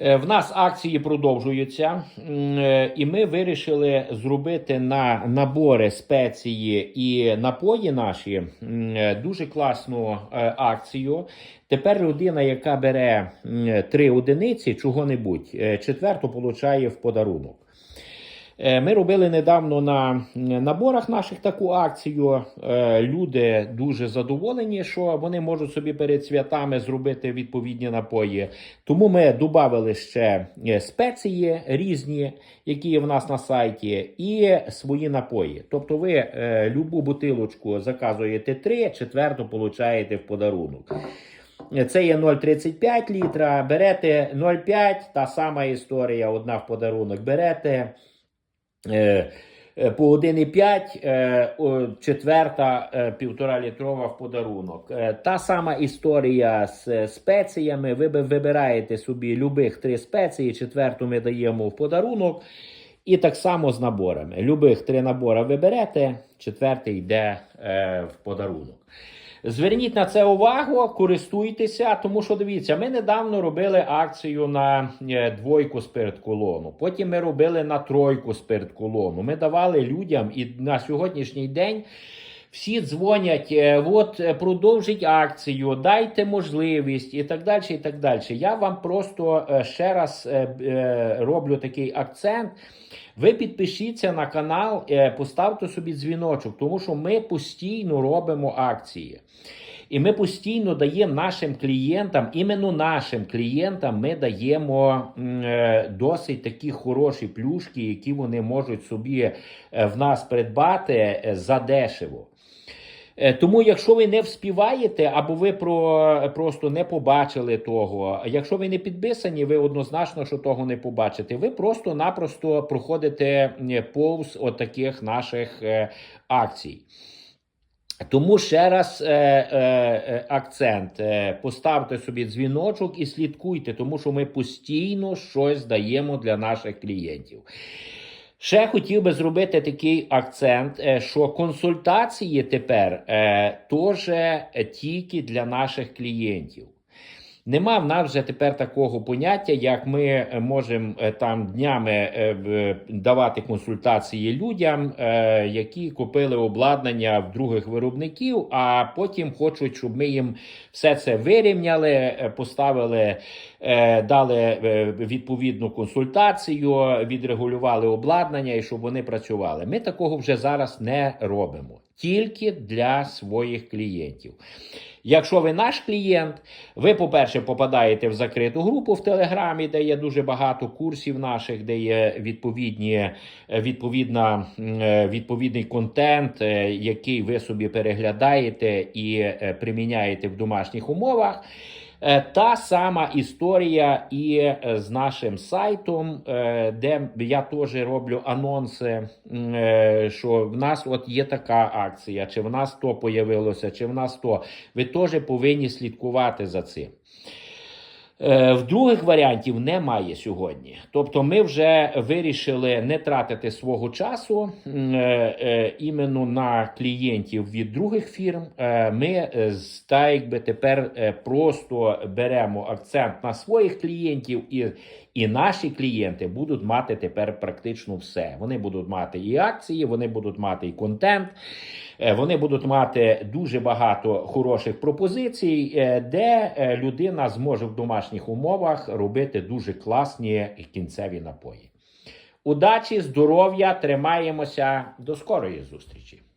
Е, В нас акції продовжуються, е, і ми вирішили зробити на набори спеції і напої наші е, дуже класну акцію. Тепер людина, яка бере три одиниці чого-небудь, четверту получає в подарунок. Е, Ми робили недавно на наборах наших таку акцію. Е, Люди дуже задоволені, що вони можуть собі перед святами зробити відповідні напої. Тому ми додали ще е, спеції різні, які є в нас на сайті, і свої напої. Тобто, ви любу бутилочку заказуєте три, четверту получаєте в подарунок. Це є 0,35 літра. Берете 0,5, та сама історія, одна в подарунок. Берете по 1,5, е, четверта е, півтора літрова в подарунок. Е, Та сама історія з е, спеціями. Ви вибираєте собі любих три спеції, четверту ми даємо в подарунок. І так само з наборами. Любих три набори ви берете, четвертий йде е, в подарунок. Зверніть на це увагу, користуйтеся, тому що дивіться, ми недавно робили акцію на е, двойку спиртколону. Потім ми робили на тройку спиртколону. Ми давали людям, і на сьогоднішній день всі дзвонять, е, от продовжить акцію, дайте можливість і так далі. і так далі. Я вам просто е, ще раз е, е, роблю такий акцент. Ви підпишіться на канал, е, поставте собі дзвіночок, тому що ми постійно робимо акції. І ми постійно даємо нашим клієнтам, іменно нашим клієнтам, ми даємо е, досить такі хороші плюшки, які вони можуть собі е, в нас придбати е, задешево. Е, Тому, якщо ви не вспіваєте, або ви про, просто не побачили того, якщо ви не підписані, ви однозначно що того не побачите. Ви просто-напросто проходите повз отаких наших акцій. Тому ще раз е, е, е, акцент: е, поставте собі дзвіночок і слідкуйте, тому що ми постійно щось даємо для наших клієнтів. Ще хотів би зробити такий акцент, е, що консультації тепер теж тільки для наших клієнтів. Нема в нас вже тепер такого поняття, як ми е, можемо е, там днями е, давати консультації людям, які купили обладнання в других виробників, а потім хочуть, щоб ми їм все це вирівняли, поставили, дали відповідну консультацію, відрегулювали обладнання і щоб вони працювали. Ми такого вже зараз не робимо. Тільки для своїх клієнтів. Якщо ви наш клієнт, ви, по-перше, попадаєте в закриту групу в Телеграмі, де є дуже багато курсів наших, де є відповідні, е, відповідна, е, відповідний контент, е, який ви собі переглядаєте і приміняєте в домашніх умовах. Е, Та сама історія і е, з нашим сайтом, е, де я теж роблю анонси, що в нас от є така акція, чи в нас то появилося, чи в нас то. Ви теж повинні слідкувати за цим. Е, В других варіантів немає сьогодні. Тобто, ми вже вирішили не тратити свого часу е, е, іменно на клієнтів від других фірм. Ми та якби тепер просто беремо акцент на своїх клієнтів, і, і наші клієнти будуть мати тепер практично все. Вони будуть мати і акції, вони будуть мати і контент. Е, Вони будуть мати дуже багато хороших пропозицій, е, де е, людина зможе в домашніх умовах робити дуже класні кінцеві напої. Удачі, здоров'я, тримаємося. До скорої зустрічі!